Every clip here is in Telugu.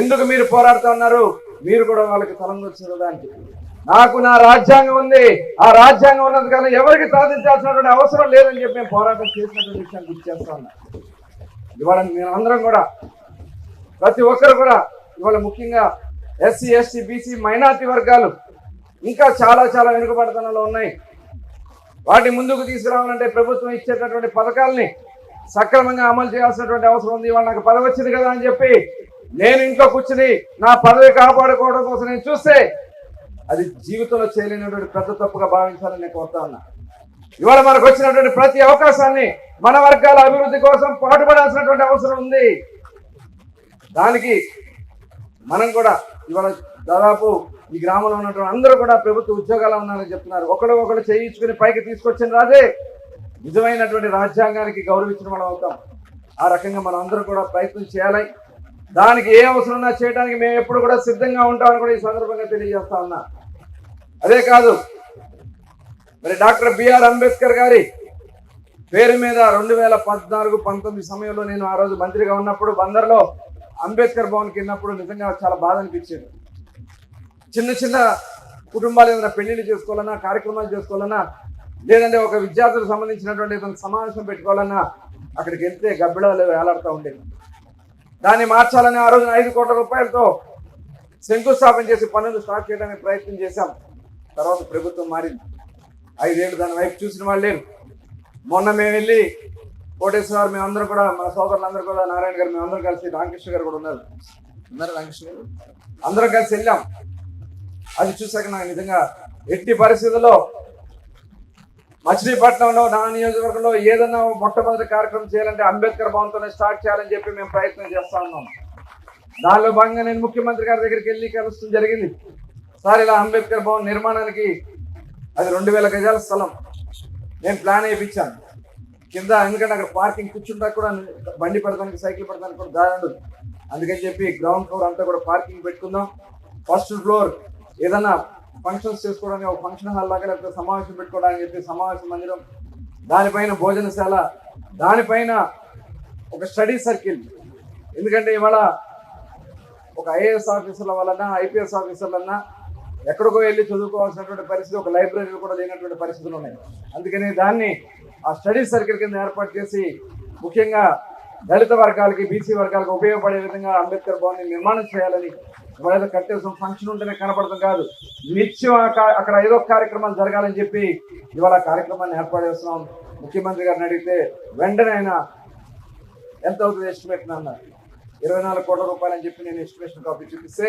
ఎందుకు మీరు పోరాడుతూ ఉన్నారు? మీరు కూడా వాళ్ళకి తలంగొచ్చిన దానికి నాకు నా రాజ్యాంగం ఉంది. ఆ రాజ్యాంగం ఉన్నది కానీ ఎవరికి సాధించాల్సినటువంటి అవసరం లేదని చెప్పి మేము పోరాటం చేసినటువంటి విషయాన్ని గుర్తు చేస్తా ఉన్నా. ఇవాళ మేము అందరం కూడా ప్రతి ఒక్కరు కూడా ఇవాళ ముఖ్యంగా ఎస్సీ ఎస్టీ బీసీ మైనార్టీ వర్గాలు ఇంకా చాలా చాలా వెనుకబడతనంలో ఉన్నాయి. వాటిని ముందుకు తీసుకురావాలంటే ప్రభుత్వం ఇచ్చేటటువంటి పథకాలని సక్రమంగా అమలు చేయాల్సినటువంటి అవసరం ఉంది. ఇవాళ నాకు పదవచ్చింది కదా అని చెప్పి నేను ఇంట్లో కూర్చుని నా పదవి కాపాడుకోవడం కోసం నేను చూస్తే అది జీవితంలో చేయలేనటువంటి పెద్ద తప్పుగా భావించాలని నేను కోరుతా ఉన్నా. ఇవాళ మనకు వచ్చినటువంటి ప్రతి అవకాశాన్ని మన వర్గాల అభివృద్ధి కోసం పాటుపడాల్సినటువంటి అవసరం ఉంది. దానికి మనం కూడా ఇవాళ దాదాపు ఈ గ్రామంలో ఉన్నటువంటి అందరూ కూడా ప్రభుత్వ ఉద్యోగాలు ఉన్నారని చెప్తున్నారు. ఒకడు ఒకడు చేయించుకుని పైకి తీసుకొచ్చిన రాదే నిజమైనటువంటి రాజ్యాంగానికి గౌరవించిన మనం అవుతాం. ఆ రకంగా మనం అందరూ కూడా ప్రయత్నం చేయాలి. దానికి ఏ అవసరం ఉన్నా చేయడానికి మేము ఎప్పుడు కూడా సిద్ధంగా ఉంటామని కూడా ఈ సందర్భంగా తెలియజేస్తా ఉన్నా. అదే కాదు మరి డాక్టర్ బిఆర్ అంబేద్కర్ గారి పేరు మీద రెండు వేల పద్నాలుగు పంతొమ్మిది సమయంలో నేను ఆ రోజు మంత్రిగా ఉన్నప్పుడు బందర్లో అంబేద్కర్ భవన్కి వెళ్ళినప్పుడు నిజంగా చాలా బాధ అనిపించేది. చిన్న చిన్న కుటుంబాలు ఏదైనా పెళ్ళిళ్ళు చేసుకోవాలన్నా కార్యక్రమాలు చేసుకోవాలన్నా లేదంటే ఒక విద్యార్థులకు సంబంధించినటువంటి ఏదైనా సమావేశం పెట్టుకోవాలన్నా అక్కడికి వెళ్తే గబ్బిడాలు వేలాడుతూ ఉండేది దాన్ని మార్చాలని ఆ రోజు ఐదు కోట్ల రూపాయలతో శంకుస్థాపన చేసి పనులు స్టార్ట్ చేయడానికి ప్రయత్నం చేశాం. తర్వాత ప్రభుత్వం మారింది. ఐదేళ్ళు దాని వైపు చూసిన వాళ్ళు లేరు. మొన్న మేము వెళ్ళి కోటేశ్వర మేము అందరం కూడా మా సోదరులందరూ కూడా నారాయణ గారు మేము అందరం కలిసి రామకృష్ణ గారు కూడా ఉన్నారు. ఉన్నారు రామకృష్ణ గారు? అందరం కలిసి వెళ్ళాం. అది చూసాక నాకు నిజంగా ఎట్టి పరిస్థితుల్లో మచిలీపట్నంలో నా నియోజకవర్గంలో ఏదన్నా మొట్టమొదటి కార్యక్రమం చేయాలంటే అంబేద్కర్ భవన్తోనే స్టార్ట్ చేయాలని చెప్పి మేము ప్రయత్నం చేస్తా ఉన్నాం. దానిలో భాగంగా నేను ముఖ్యమంత్రి గారి దగ్గరికి వెళ్ళి కలుస్తాం జరిగింది. సార్ ఇలా అంబేద్కర్ భవన్ నిర్మాణానికి అది రెండు వేల గజాల స్థలం. నేను ప్లాన్ వేయించాను. కింద ఎందుకంటే అక్కడ పార్కింగ్ కూర్చుంటా కూడా బండి పడతానికి సైకిల్ పెడతానికి కూడా దారి ఉండదు. అందుకని చెప్పి గ్రౌండ్ ఫ్లోర్ అంతా కూడా పార్కింగ్ పెట్టుకుందాం. ఫస్ట్ ఫ్లోర్ ఏదైనా ఫంక్షన్స్ చేసుకోవడానికి ఒక ఫంక్షన్ హాల్ లాగా లేకపోతే సమావేశం పెట్టుకోవడానికి చెప్పి సమావేశ మందిరం దానిపైన భోజనశాల దానిపైన ఒక స్టడీ సర్కిల్ ఎందుకంటే ఇవాళ ఒక ఐఏఎస్ ఆఫీసర్ల వలన ఐపీఎస్ ఆఫీసర్లన్నా ఎక్కడికో వెళ్ళి చదువుకోవాల్సినటువంటి పరిస్థితి ఒక లైబ్రరీలు కూడా లేనటువంటి పరిస్థితులు ఉన్నాయి. అందుకని దాన్ని ఆ స్టడీ సర్కిల్ కింద ఏర్పాటు చేసి ముఖ్యంగా దళిత వర్గాలకి బీసీ వర్గాలకు ఉపయోగపడే విధంగా అంబేద్కర్ భవన్ నిర్మాణం చేయాలని ఇవాళ కట్టేసిన ఫంక్షన్ ఉంటేనే కనపడతాం కాదు. నిత్యం అక్కడ ఏదో కార్యక్రమాలు జరగాలని చెప్పి ఇవాళ కార్యక్రమాన్ని ఏర్పాటు చేస్తున్నాం. ముఖ్యమంత్రి గారిని అడిగితే వెంటనే ఆయన ఎంత అవుతుంది ఎస్టిమేట్ అన్నారు. ఇరవై నాలుగు కోట్ల రూపాయలు అని చెప్పి నేను ఎస్టిమేషన్ కాపీ చూపిస్తే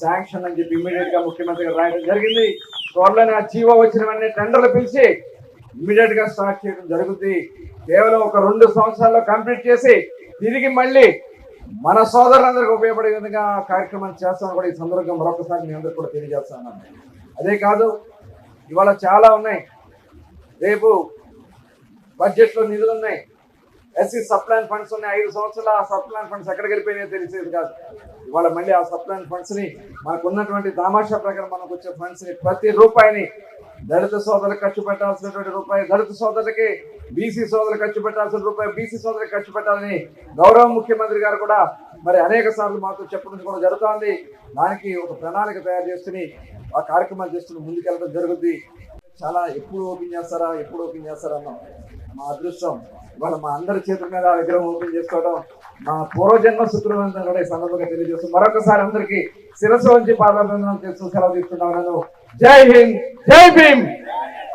శాంక్షన్ అని చెప్పి ఇమీడియట్గా ముఖ్యమంత్రి గారు రాయడం జరిగింది. త్వరలోనే ఆ జీవో వచ్చిన వెంటనే టెండర్లు పిలిచి ఇమీడియట్గా స్టార్ట్ చేయడం జరుగుతుంది. కేవలం ఒక రెండు సంవత్సరాల్లో కంప్లీట్ చేసి తిరిగి మళ్ళీ మన సోదరులందరికీ ఉపయోగపడే విధంగా ఆ కార్యక్రమాన్ని చేస్తామని కూడా ఈ సందర్భంగా మరొకసారి మీ అందరికి కూడా తెలియజేస్తాను అదే కాదు ఇవాళ చాలా ఉన్నాయి. రేపు బడ్జెట్లో నిధులు ఉన్నాయి. ఎస్సీ సప్లాన్ ఫండ్స్ ఉన్నాయి. ఐదు సంవత్సరాలు ఆ సప్లాన్ ఫండ్స్ ఎక్కడికి వెళ్ళిపోయినాయో తెలిసేది కాదు. ఇవాళ మళ్ళీ ఆ సప్లాన్ ఫండ్స్ని మనకు ఉన్నటువంటి దామాషా ప్రకారం మనకు వచ్చే ఫండ్స్ని ప్రతి రూపాయిని దళిత సోదరులకు ఖర్చు పెట్టాల్సినటువంటి రూపాయి దళిత సోదరులకి బీసీ సోదరులకు ఖర్చు పెట్టాల్సిన రూపాయి బీసీ సోదరులకు ఖర్చు పెట్టాలని గౌరవ ముఖ్యమంత్రి గారు కూడా మరి అనేక సార్లు మాతో చెప్పడం కూడా జరుగుతోంది. దానికి ఒక ప్రణాళిక తయారు చేసుకుని ఆ కార్యక్రమాలు చేస్తున్న ముందుకెళ్ళడం జరుగుద్ది. చాలా ఎప్పుడు ఓపెన్ చేస్తారా ఎప్పుడు ఓపెన్ చేస్తారా అన్నాం మా అదృష్టం. ఇవాళ మా అందరి చేతుల మీద ఆ విగ్రహం ఓపెన్ చేసుకోవడం మా పూర్వజన్మ శుక్రవంతం కూడా ఈ సందర్భంగా తెలియజేస్తాం మరొకసారి అందరికీ శిరస్సు వంచి పాదాభివందనం చేస్తూ సెలవు తీసుకుంటాం జై హింద్ జై భీమ్